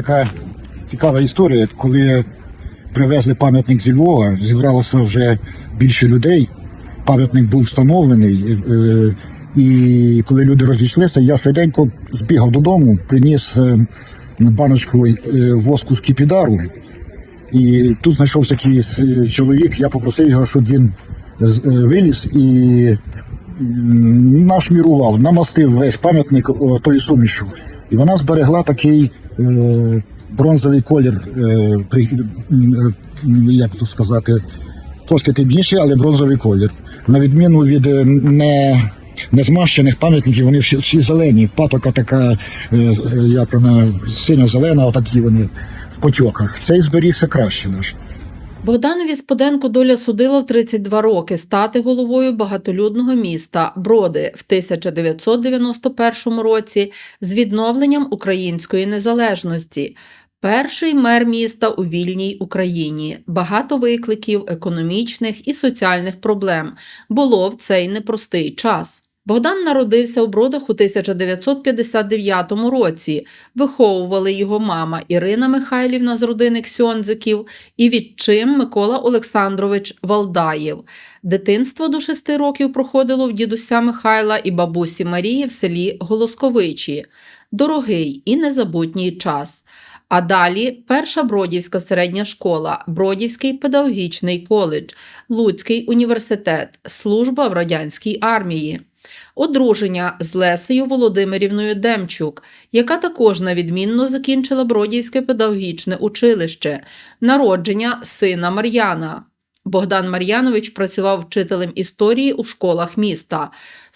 така цікава історія, коли привезли пам'ятник зі Львова, зібралося вже більше людей. Пам'ятник був встановлений. е, І коли люди розійшлися, я швиденько збігав додому, приніс е, баночку е, воску з кіпідару. І тут знайшовся якийсь е, чоловік, я попросив його, щоб він е, виліз і нашмірував, намастив весь пам'ятник тою сумішю. І вона зберегла такий е, бронзовий колір, е, е, як то сказати, трошки темніший, але бронзовий колір. На відміну від е, не, незмащених пам'ятників, вони всі, всі зелені. Патока така, як вона, синьо-зелена, отакі вони в потьоках. Цей зберігся краще наш. Богданові Споденко доля судила в 32 роки стати головою багатолюдного міста Броди в 1991 році з відновленням української незалежності. Перший мер міста у вільній Україні. Багато викликів економічних і соціальних проблем було в цей непростий час. Богдан народився у Бродах у 1959 році. Виховували його мама Ірина Михайлівна з родини Ксьонзиків і відчим Микола Олександрович Валдаєв. Дитинство до шести років проходило в дідуся Михайла і бабусі Марії в селі Голосковичі. Дорогий і незабутній час. А далі перша Бродівська середня школа, Бродівський педагогічний коледж, Луцький університет, служба в радянській армії. Одруження з Лесею Володимирівною Демчук, яка також навідмінно закінчила Бродівське педагогічне училище, народження сина Мар'яна. Богдан Мар'янович працював вчителем історії у школах міста.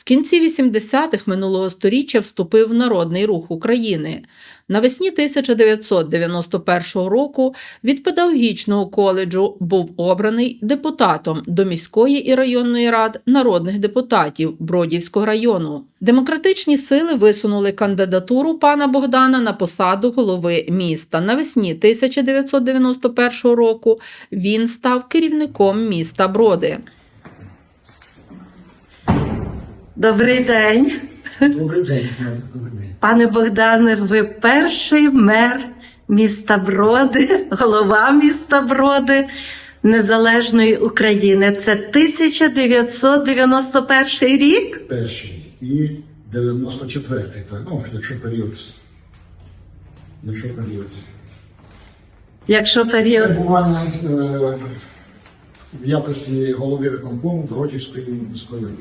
Кінці 80-х минулого століття вступив в Народний рух України. Навесні 1991 року від педагогічного коледжу був обраний депутатом до міської і районної рад народних депутатів Бродівського району. Демократичні сили висунули кандидатуру пана Богдана на посаду голови міста. Навесні 1991 року він став керівником міста Броди. Добрий день, Добрий день. пане Богдане. Ви перший мер міста Броди, голова міста Броди Незалежної України. Це 1991 рік. Перший і 94-й, так, ну, якщо період. Якщо період. Якщо період Перебування е, в якості голови виконкому Бродівської міської ради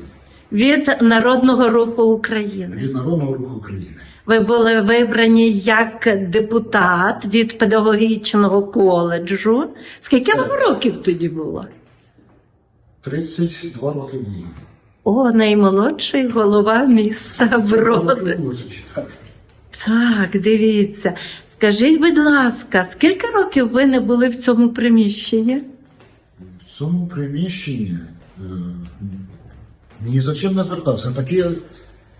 від Народного руху України. від Народного руху України. Ви були вибрані як депутат від педагогічного коледжу. Скільки вам років тоді було? 32 роки було. О, наймолодший голова міста Броди. Так. Так, дивіться. Скажіть, будь ласка, скільки років ви не були в цьому приміщенні? В цьому приміщенні е, ні за чим не звертався. Таке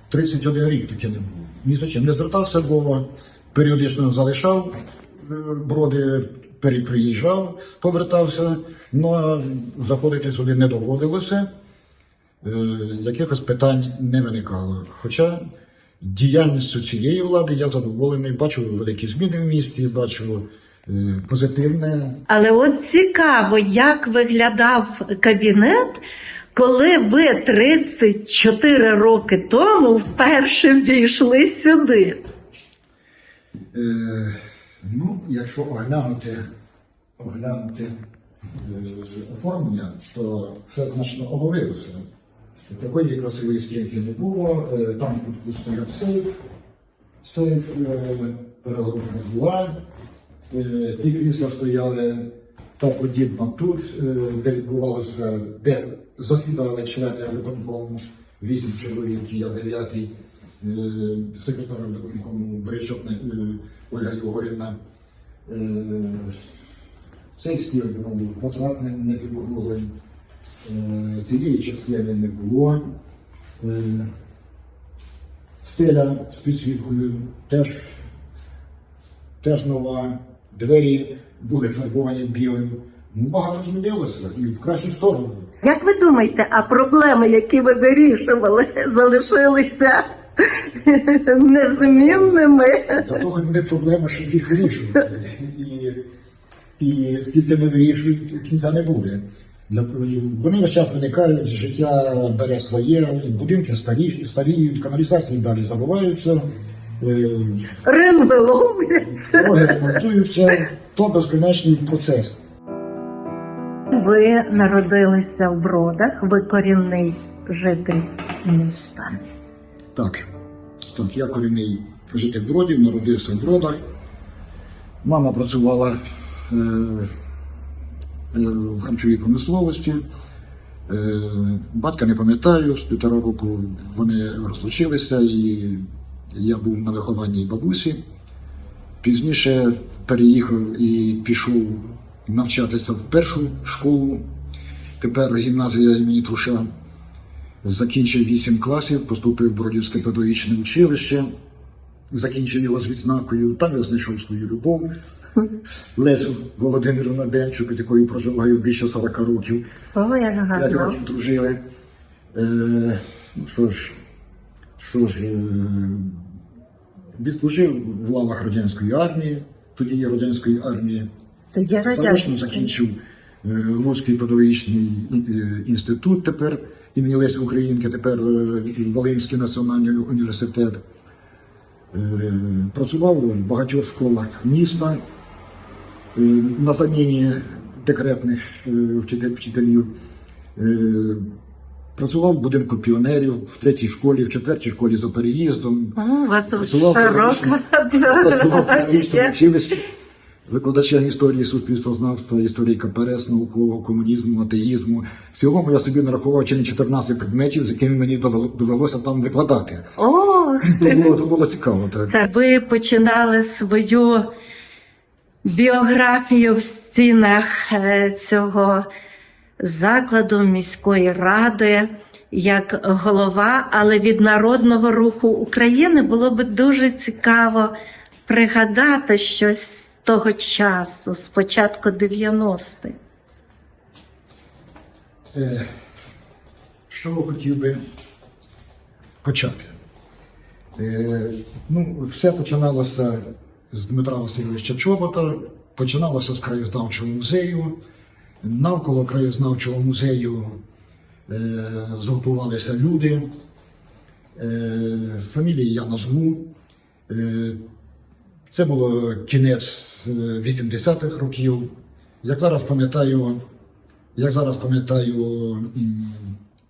31 рік таке не було. Ні за чим не звертався, бо періодично залишав е, броди, пері- приїжджав, повертався, але заходити сюди не доводилося. Е, Якихось питань не виникало. Хоча діяльністю цієї влади я задоволений, бачу великі зміни в місті, бачу е, позитивне Але от цікаво, як виглядав кабінет, коли ви 34 роки тому вперше війшли сюди. Е, ну, якщо оглянути, оглянути е, оформлення, то все значно оновилося. Такої красивої стінки не було, е, там стояв сейф, сейф е, перегородка була, е, ті крісла стояли подібно тут, е, де відбувалося, де засідали члени виконкому, вісім чоловік, я дев'ятий, е, секретар виконкому Борячок е, Ольга Єгорівна. Цей стіл квадратний не е, цієї частини не було. Стеля з підсвіткою теж, теж нова. Двері були фарбовані білим. Ну, Багато змінилося і в кращу сторону. Як ви думаєте, а проблеми, які ви вирішували, залишилися незмінними. Для того не проблема, щоб їх вирішувати. І, і скільки не вирішують, кінця не буде. Вони весь час виникають, життя бере своє, будинки старі, старіють, каналізації далі забуваються, Ринви ломляться. ремонтуються, то безконечний процес. Ви народилися в Бродах, ви корінний житель міста. Так, так, я корінний житель Бродів, народився в Бродах. Мама працювала е, е, в харчовій промисловості. Е, батька не пам'ятаю, з півтора року вони розлучилися, і я був на вихованні бабусі. Пізніше переїхав і пішов навчатися в першу школу. Тепер гімназія імені Труша. Закінчив 8 класів, поступив в Бродівське педагогічне училище, закінчив його з відзнакою. Там я знайшов свою любов. Лесю Володимирівна Демчук, з якою проживаю більше 40 років. О, як П'ять років дружили. Е, ну що ж, що ж, е, відслужив в лавах радянської армії, тоді є радянської армії. Заочно закінчив е, Луцький педагогічний е, інститут тепер імені Лесі Українки, тепер е, Волинський національний університет. Працював в багатьох школах міста на заміні декретних вчителів. Працював в будинку піонерів в третій школі, в четвертій школі за переїздом. У вас Працював педагогічному училищі, викладачем історії суспільствознавства, історії КПРС, наукового комунізму, атеїзму. Всього я собі нарахував чи не 14 предметів, з якими мені довелося там викладати. О, То було, то було цікаво. Так. Це ви починали свою біографію в стінах е, цього закладу міської ради як голова, але від народного руху України було б дуже цікаво пригадати щось з того часу, з початку 90-х. Е, Що хотів би почати? Е, Ну, все починалося з Дмитра Васильовича Чобота, починалося з краєзнавчого музею. Навколо краєзнавчого музею е, згуртувалися люди. Е, фамілії я назву. Е, це було кінець е, 80-х років. Як зараз пам'ятаю, як зараз пам'ятаю,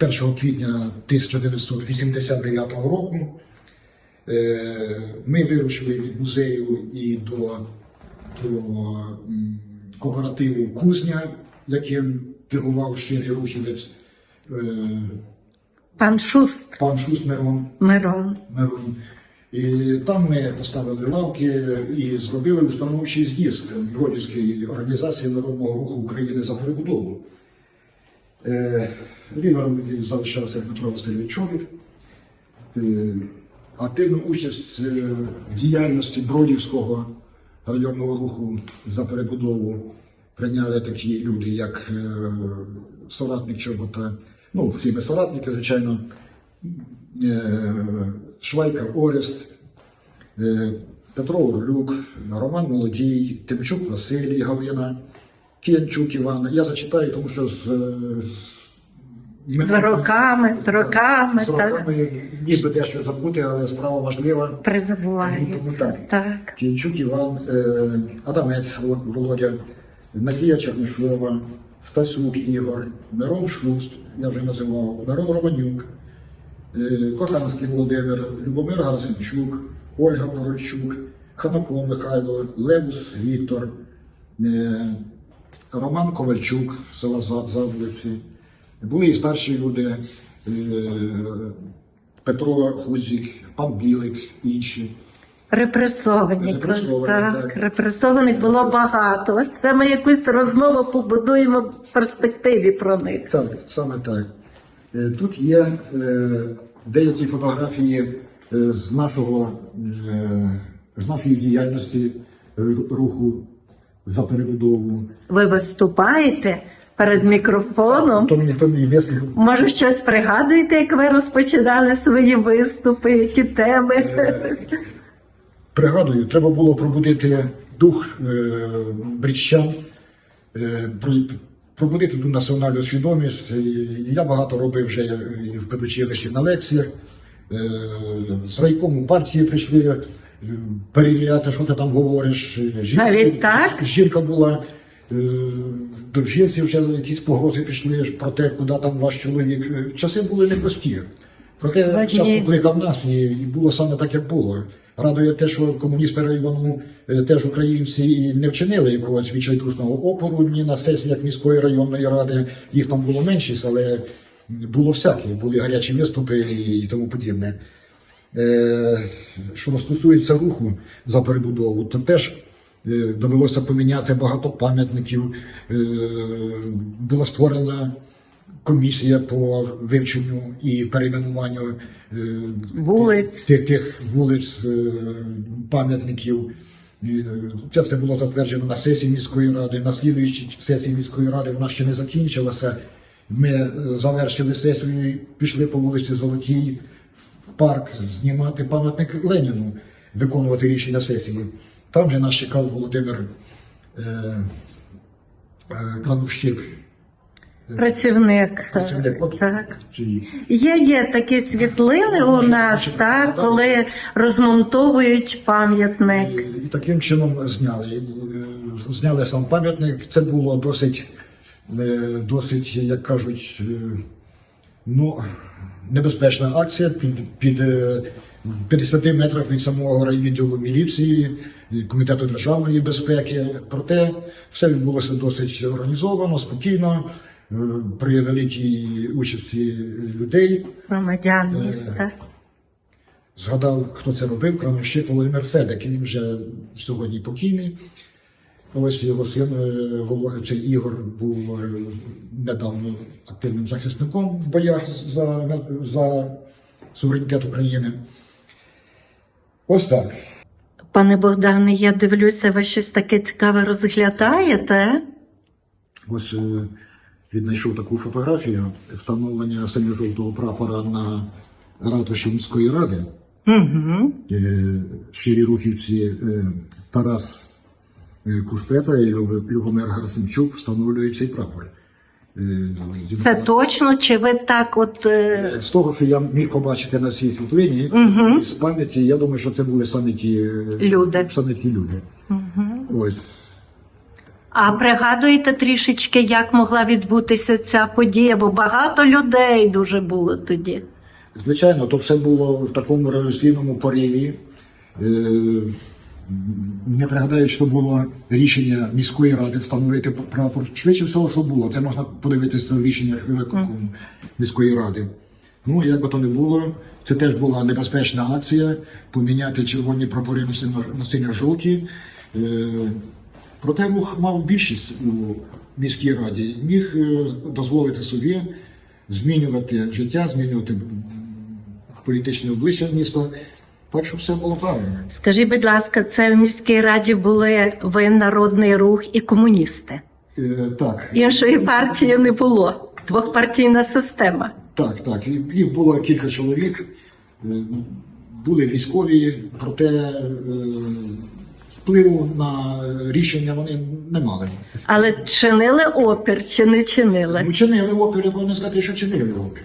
1 квітня 1989 року е, ми вирушили від музею і до, до кооперативу Кузня, яким керував щирий рухівець е, Пан Шуст пан Шус Мирон. Мирон. Мирон. І там ми поставили лавки і зробили установчий з'їзд Бродівської організації Народного руху України за перебудову. Е, Лідером залишався Дмитро Васильович Чобіт. Е, Активну участь е, в діяльності Бродівського районного руху за перебудову прийняли такі люди, як е, соратник Чобота, ну, всі ми соратники, звичайно, е, Швайка Орест, е, Петро Орлюк, Роман Молодій, Тимчук Василій Галина, Кіянчук Іван. Я зачитаю, тому що з, з роками, з роками, з роками ніби дещо забути, але справа важлива. Призабуває. Так. Так. Кінчук Іван, Адамець Володя, Надія Чернишова, Стасюк Ігор, Мирон Шуст, я вже називав, Мирон Романюк, е, Коханський Володимир, Любомир Гарзенчук, Ольга Борольчук, Ханако Михайло, Левус Віктор, е, Роман Ковальчук, села За- Заволиці. Були і старші люди, е, Петро Хузік, пан Білик, інші. Репресовані. Репресовані, так, так. репресованих було багато. Це ми якусь розмову побудуємо в перспективі про них. Так, саме так. Е, Тут є е, деякі фотографії е, з нашого з нашої діяльності руху за перебудову. Ви виступаєте перед мікрофоном. То мені то мій виступ. Може, щось пригадуєте, як ви розпочинали свої виступи, які теми? Пригадую, треба було пробудити дух е, бріччан, е, пробудити ту національну свідомість. Я багато робив вже в педучилищі на лекціях. Е, з райкому партії прийшли перевіряти, що ти там говориш. Жінка, Навіть так? жінка була. До жінці вже якісь погрози пішли про те, куди там ваш чоловік. Часи були непрості. Проте час покликав нас, і було саме так, як було. Радує те, що комуністи району е, теж українці не вчинили якогось відчайдушного опору ні на сесіях міської районної ради. Їх там було меншість, але було всяке. Були гарячі виступи і, тому подібне. Е, що стосується руху за перебудову, то теж е, довелося поміняти багато пам'ятників. Була створена комісія по вивченню і перейменуванню е, Вулиць. тих, тих вулиць, е, пам'ятників. Е, Це все було затверджено на сесії міської ради. На слідуючій сесії міської ради вона ще не закінчилася. Ми завершили сесію і пішли по вулиці Золотій в парк знімати пам'ятник Леніну, виконувати рішення сесії. Там же нас чекав Володимир е, е, Кранущик. Працівник. Працівник. От, Так. Є, є такі світлини у нас, так, коли розмонтовують пам'ятник. І таким чином зняли. Е, Зняли сам пам'ятник. Це було досить, е, досить, як кажуть, е, ну, небезпечна акція під, під е, в 50 метрах від самого райвідділу міліції, комітету державної безпеки. Проте все відбулося досить організовано, спокійно, е, при великій участі людей. Громадян міста. Згадав, хто це робив, крамощик Володимир Федек. Він вже сьогодні покійний. Ось його син е, цей Ігор був е, недавно активним захисником в боях за, за суверенітет України. Ось так. Пане Богдане, я дивлюся, ви щось таке цікаве розглядаєте. Ось е, віднайшов таку фотографію встановлення синьо-жовтого прапора на ратуші міської ради. Угу. Щирі рухівці е, Тарас е, Кушпета і Лю- Любомир Гарсенчук встановлюють цей прапор. Зі- Це точно, чи ви так от. З того, що я міг побачити на цій світлині, з пам'яті, я думаю, що це були саме ті Люди. Саме ті люди. Ось. А пригадуєте трішечки, як могла відбутися ця подія? Бо багато людей дуже було тоді. Звичайно, то все було в такому революційному пориві. Е, Не пригадаю, що було рішення міської ради встановити прапор. Швидше всього, що було. Це можна подивитися в рішеннях виконкому міської ради. Ну, як би то не було, це теж була небезпечна акція поміняти червоні прапори на синьо- на синьо-жовті. Проте рух мав більшість у міській раді, міг е, дозволити собі змінювати життя, змінювати політичне обличчя міста. Так що все було правильно. Скажіть, будь ласка, це в міській раді були ви народний рух і комуністи. Е, так, Іншої партії не було. Двохпартійна система. так, так. Їх було кілька чоловік, е, були військові, проте е, впливу на рішення вони не мали. Але чинили опір чи не чинили? Ну, чинили опір, бо не сказати, що чинили опір.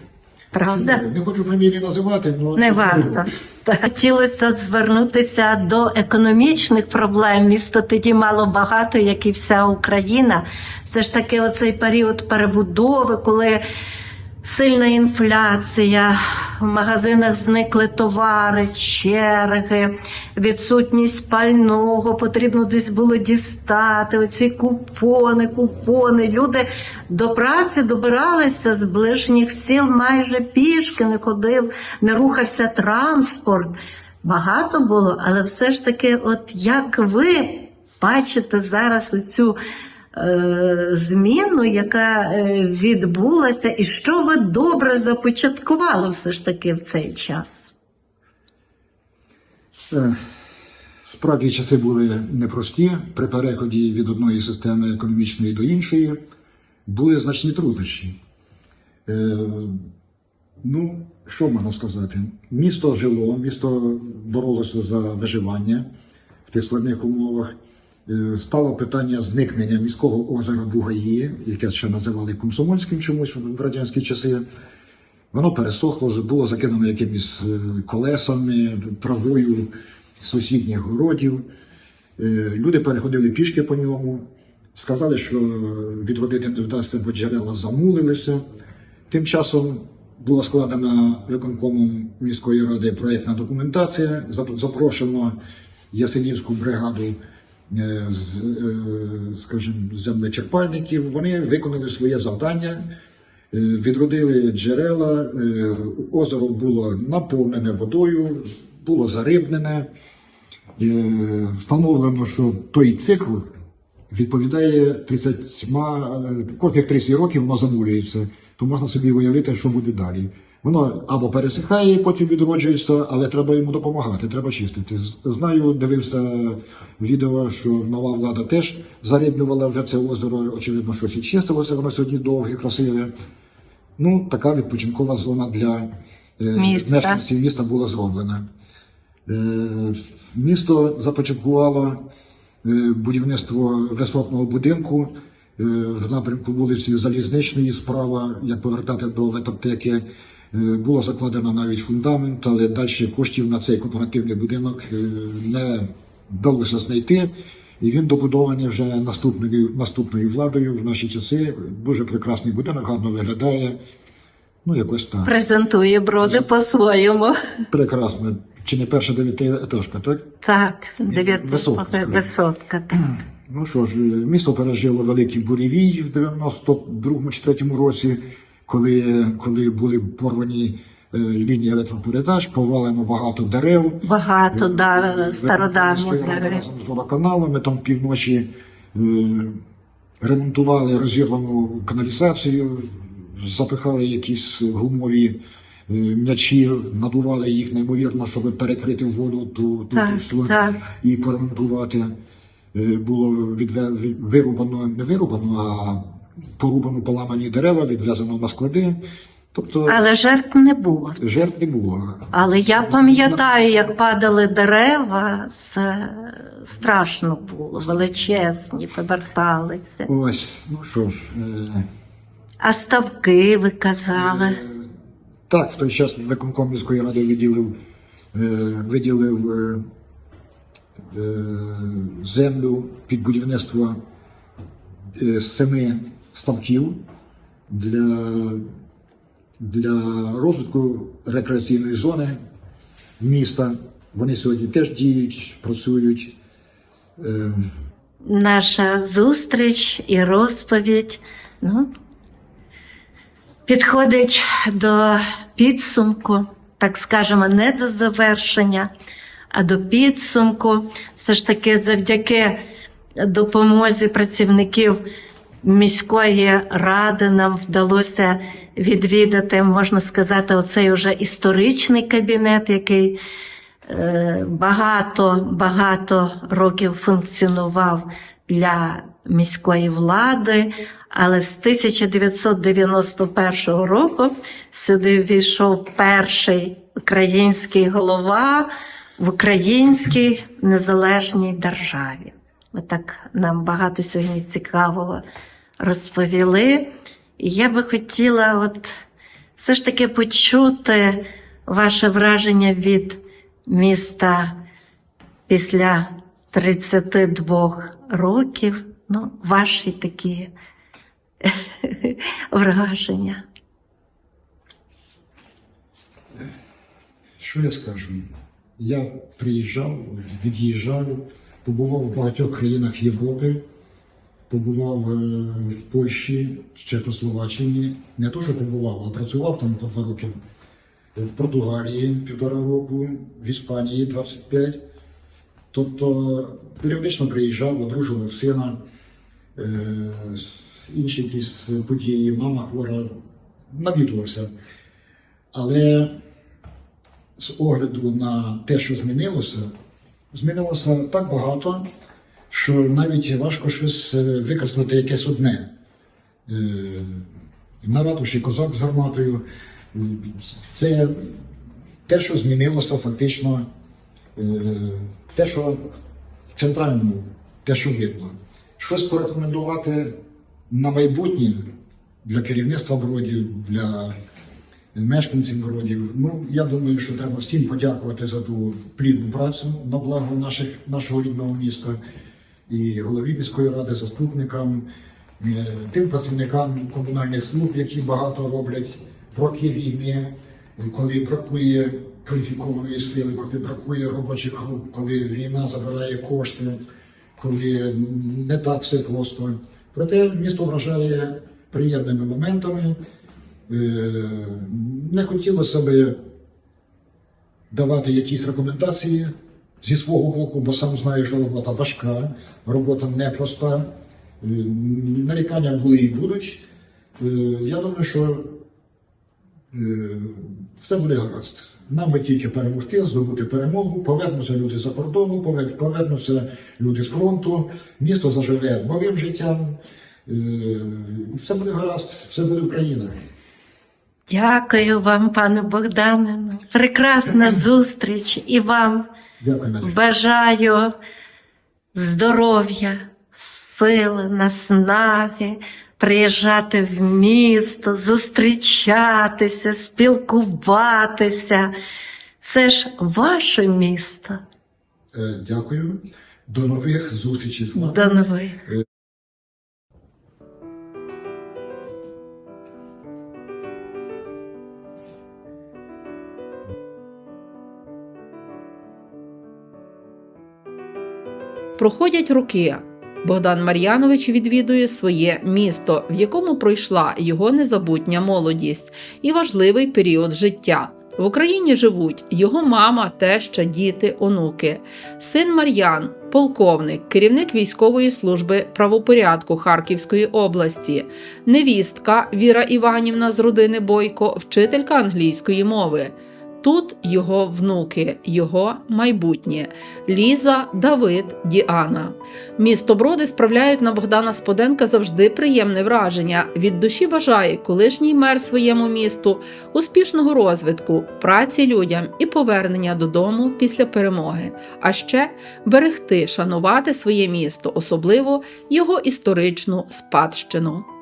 Правда? Не хочу фамілії називати, але Не варто. Хотілося звернутися до економічних проблем. Місто тоді мало багато, як і вся Україна. Все ж таки, оцей період перебудови, коли сильна інфляція, в магазинах зникли товари, черги, відсутність пального, потрібно десь було дістати оці купони, купони. Люди до праці добиралися з ближніх сіл майже пішки, не ходив, не рухався транспорт. Багато було, але все ж таки, от як ви бачите зараз цю зміну, яка е, відбулася, і що ви добре започаткували все ж таки в цей час? Е, Справді часи були непрості при переході від одної системи економічної до іншої. були значні труднощі. Е, ну, що можна сказати? Місто жило, місто боролося за виживання в тих складних умовах. Е, Стало питання зникнення міського озера Бугаї, яке ще називали Комсомольським чомусь в радянські часи. Воно пересохло, було закинено якимись е, колесами, травою сусідніх городів. Е, Люди переходили пішки по ньому, сказали, що відводити не вдасться, бо джерела замулилися. Тим часом була складена виконкомом міської ради проєктна документація, зап- запрошено Ясенівську бригаду скажімо, землечерпальників. Вони виконали своє завдання, е, відродили джерела, е, озеро було наповнене водою, було зарибнене. Е, Встановлено, що той цикл відповідає 30, е, кожних 30 років воно замулюється, то можна собі уявити, що буде далі. Воно або пересихає, потім відроджується, але треба йому допомагати, треба чистити. Знаю, дивився відео, що нова влада теж зарибнювала вже це озеро, очевидно, щось і чистилося, воно сьогодні довге, красиве. Ну, така відпочинкова зона для е, Міста. мешканців міста була зроблена. Е, Місто започаткувало е, будівництво висотного будинку в напрямку вулиці Залізничної, справа, як повертати до ветаптеки. Е, Було закладено навіть фундамент, але далі коштів на цей корпоративний будинок е, не вдалося знайти. І він добудований вже наступною, наступною владою в наші часи. Дуже прекрасний будинок, гарно виглядає. Ну, якось так. Презентує броди по-своєму. Прекрасно. Чи не перша дев'ятиетажка, так? Так, дев'ять Висотка, Так. Ну що ж, е, місто пережило великий буревій в 92-му чи 3-му році, коли, коли були порвані е, лінії електропередач, повалено багато дерев. Багато да, стародавніх дерев. разом з водоканалами там півночі е, ремонтували розірвану каналізацію, запихали якісь гумові е, м'ячі, надували їх неймовірно, щоб перекрити воду ту, ту Так, післу так. і поремонтувати. Е, Було відве- вирубано, не вирубано, а порубано поламані дерева, відвезено на склади. Тобто Але жертв не було. жертв не було. Але я пам'ятаю, як падали дерева, це страшно було, величезні, поверталися. Ось, ну що ж. Е, А ставки, ви казали. Так, в той час виконком міської ради виділив, е, виділив е, е, землю під будівництво е, семи ставків для, для розвитку рекреаційної зони міста. Вони сьогодні теж діють, працюють. Е, Наша зустріч і розповідь ну, підходить до підсумку, так скажемо, не до завершення, а до підсумку. Все ж таки, завдяки допомозі працівників міської ради нам вдалося відвідати, можна сказати, оцей уже історичний кабінет, який е, багато багато років функціонував для міської влади, але з 1991 року сюди війшов перший український голова в українській незалежній державі. Ви так нам багато сьогодні цікавого розповіли. І я би хотіла, от все ж таки почути ваше враження від міста після 32 років. Ну, ваші такі враження. Що я скажу? Я приїжджав, від'їжджав, побував в багатьох країнах Європи, побував е, в Польщі, Чехословаччині. Не то, що побував, а працював там по два роки. В Португалії півтора року, в Іспанії 25. Тобто періодично приїжджав, одружував сина, е, інші якісь події, мама хвора, навідувався. Але з огляду на те, що змінилося, змінилося так багато, що навіть важко щось е, викреслити якесь одне. е, на ратуші козак з гарматою. Це те, що змінилося фактично, е, те, що центральному, те, що видно. Щось порекомендувати на майбутнє для керівництва бродів, для мешканців бродів. Ну, я думаю, що треба всім подякувати за ту плідну працю на благо наших, нашого рідного міста і голові міської ради, заступникам, е, тим працівникам комунальних служб, які багато роблять в роки війни, коли бракує кваліфікованої сили, коли бракує робочих рук, коли війна забирає кошти, коли не так все просто. Проте місто вражає приємними моментами. Е, Не хотілося би давати якісь рекомендації зі свого боку, бо сам знаю, що робота важка, робота непроста. Е, Нарікання були і будуть. Е, Я думаю, що все буде гаразд. Нам би тільки перемогти, здобути перемогу, повернуться люди за кордону, повернуться люди з фронту, місто заживе новим життям. Все буде гаразд, все буде Україна. Дякую вам, пане Богдане. Прекрасна зустріч і вам Дякую, бажаю здоров'я, сили, наснаги, приїжджати в місто, зустрічатися, спілкуватися. Це ж ваше місто. Е, Дякую. До нових зустрічей з вами. До нових. Проходять роки. Богдан Мар'янович відвідує своє місто, в якому пройшла його незабутня молодість і важливий період життя. В Україні живуть його мама, теща, діти, онуки, син Мар'ян, полковник, керівник військової служби правопорядку Харківської області, невістка Віра Іванівна з родини Бойко, вчителька англійської мови. Тут його внуки, його майбутнє Ліза, Давид, Діана. Місто Броди справляють на Богдана Споденка завжди приємне враження. Від душі бажає колишній мер своєму місту, успішного розвитку, праці людям і повернення додому після перемоги. А ще берегти, шанувати своє місто, особливо його історичну спадщину.